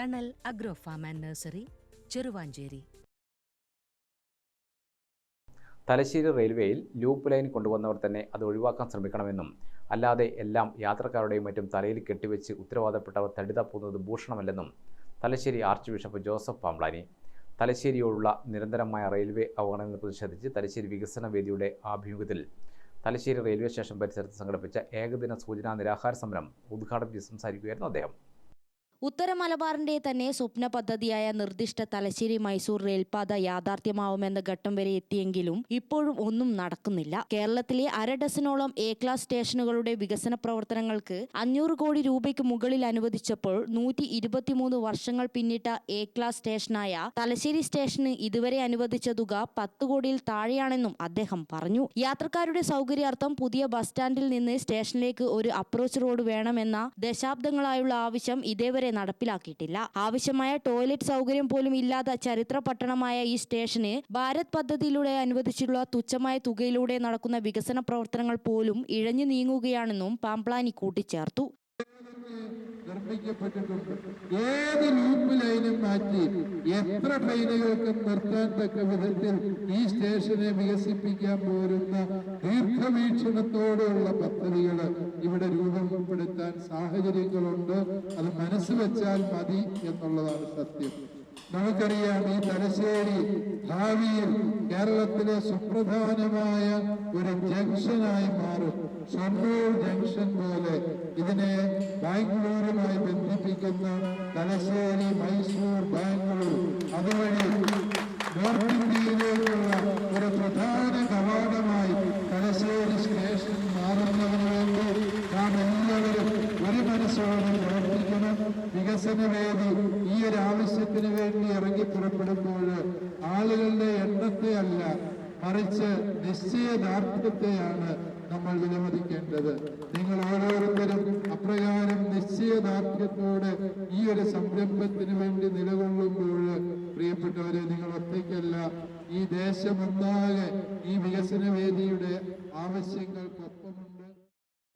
Thanal agro farm and nursery Cheruvanchery. Thalassery റെയിൽവേയിൽ loop line കൊണ്ടുവന്നവർ തന്നെ അത് ഒഴിവാക്കാൻ ശ്രമിക്കണമെന്നും അല്ലാതെ എല്ലാം യാത്രക്കാരുടെയും മറ്റും തലയിൽ കെട്ടിവെച്ച് ഉത്തരവാദപ്പെട്ടവർ തടിതപ്പുന്നത് ഭൂഷണമല്ലെന്നും Thalassery archbishop Joseph Pamplany. തലശ്ശേരിയോടുള്ള നിരന്തരമായ റെയിൽവേ അവഗണനയിൽ പ്രതിഷേധിച്ച് തലശ്ശേരി വികസന വേദിയുടെ ആഭിമുഖ്യത്തിൽ തലശ്ശേരി റെയിൽവേ സ്റ്റേഷൻ പരിസരത്ത് സംഘടിപ്പിച്ച ഏകദിന സൂചനാ നിരാഹാര സമരം ഉദ്ഘാടനം ചെയ്ത് സംസാരിക്കുകയായിരുന്നു അദ്ദേഹം. ഉത്തര മലബാറിന്റെ തന്നെ സ്വപ്ന പദ്ധതിയായ നിർദ്ദിഷ്ട തലശ്ശേരി മൈസൂർ റെയിൽപാത യാഥാർത്ഥ്യമാവുമെന്ന ഘട്ടം വരെ എത്തിയെങ്കിലും ഇപ്പോഴും ഒന്നും നടക്കുന്നില്ല. കേരളത്തിലെ അര ഡസനോളം എ ക്ലാസ് സ്റ്റേഷനുകളുടെ വികസന പ്രവർത്തനങ്ങൾക്ക് അഞ്ഞൂറ് കോടി രൂപയ്ക്ക് മുകളിൽ അനുവദിച്ചപ്പോൾ നൂറ്റി ഇരുപത്തിമൂന്ന് വർഷങ്ങൾ പിന്നിട്ട എ ക്ലാസ് സ്റ്റേഷനായ തലശ്ശേരി സ്റ്റേഷന് ഇതുവരെ അനുവദിച്ച തുക പത്ത് കോടിയിൽ താഴെയാണെന്നും അദ്ദേഹം പറഞ്ഞു. യാത്രക്കാരുടെ സൗകര്യാർത്ഥം പുതിയ ബസ് സ്റ്റാൻഡിൽ നിന്ന് സ്റ്റേഷനിലേക്ക് ഒരു അപ്രോച്ച് റോഡ് വേണമെന്ന ദശാബ്ദങ്ങളായുള്ള ആവശ്യം ഇതേവരെ നടപ്പിലാക്കിയിട്ടില്ല. ആവശ്യമായ ടോയ്ലറ്റ് സൗകര്യം പോലും ഇല്ലാത്ത ചരിത്ര പട്ടണമായ ഈ സ്റ്റേഷന് ഭാരത് പദ്ധതിയിലൂടെ അനുവദിച്ചിട്ടുള്ള തുച്ഛമായ തുകയിലൂടെ നടക്കുന്ന വികസന പ്രവർത്തനങ്ങൾ പോലും ഇഴഞ്ഞു നീങ്ങുകയാണെന്നും പാംപ്ലാനി കൂട്ടിച്ചേർത്തു. നിർമ്മിക്കപ്പെട്ടിട്ടുണ്ട്. ഏത് ലൂപ്പ് ലൈനും മാറ്റി എത്ര ട്രെയിനുകൾക്ക് നിർത്താൻ തക്ക വിധത്തിൽ ഈ സ്റ്റേഷനെ വികസിപ്പിക്കാൻ പോരുന്ന ദീർഘവീക്ഷണത്തോടെയുള്ള പദ്ധതികൾ ഇവിടെ രൂപപ്പെടുത്താൻ സാഹചര്യങ്ങളുണ്ട്. അത് മനസ്സ് വെച്ചാൽ മതി എന്നുള്ളതാണ് സത്യം. നമുക്കറിയാം ഈ തലശ്ശേരി ഭാവിയിൽ കേരളത്തിലെ സുപ്രധാനമായ ഒരു ജംഗ്ഷനായി മാറും. ഷൊർണൂർ ജംഗ്ഷൻ പോലെ ഇതിനെ ബാംഗ്ലൂരുമായി ബന്ധിപ്പിക്കുന്ന തലശ്ശേരി മൈസൂർ ബാംഗ്ലൂർ അതുവഴി നോർത്ത് ഇന്ത്യയിലേക്കുള്ള ഒരു പ്രധാന കവാടമായി തലശ്ശേരി സ്റ്റേഷൻ മാറുന്നതിന് വേണ്ടി നാം എല്ലാവരും ഒരു മനസ്സോടെ പ്രവർത്തിക്കണം. വികസന വേദി ആവശ്യത്തിന് വേണ്ടി ഇറങ്ങി പുറപ്പെടുമ്പോൾ ആളുകളുടെ എണ്ണത്തെ അല്ല മറിച്ച് നിശ്ചയദാർഢ്യത്തെയാണ് നമ്മൾ വിലമതിക്കേണ്ടത്. നിങ്ങൾ ഓരോരുത്തരും അപ്രകാരം നിശ്ചയദാർഢ്യത്തോടെ ഈ ഒരു സംരംഭത്തിന് വേണ്ടി നിലകൊള്ളുമ്പോൾ പ്രിയപ്പെട്ടവരെ നിങ്ങൾ ഒറ്റയ്ക്കല്ല ഈ ദേശമൊന്നാകെ ഈ വികസന വേദിയുടെ ആവശ്യങ്ങൾക്കൊപ്പമുണ്ട്.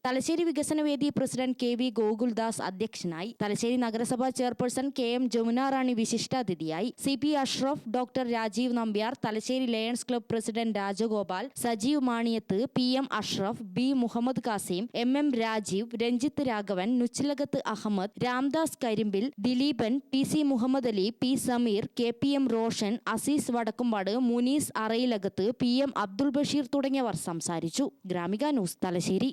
തലശ്ശേരി വികസന വേദി പ്രസിഡന്റ് കെ വി ഗോകുൽദാസ് അധ്യക്ഷനായി തലശ്ശേരി നഗരസഭാ chairperson K M Jamuna Rani വിശിഷ്ടാതിഥിയായി C P Ashraf doctor Rajeev Nambiar Thalassery lions club president Rajagopal Sajeev Maniyath P M Ashraf B Muhammad Kasim M M Rajeev Ranjith Raghavan Nuchilakath Ahmed Ramdas Karimbil Dileepan P C Muhammad Ali P Sameer K P M Roshan Azeez Vadakkumpad Munees Arayilakath P M Abdul Basheer തുടങ്ങിയവർ സംസാരിച്ചു. Gramika news Thalassery.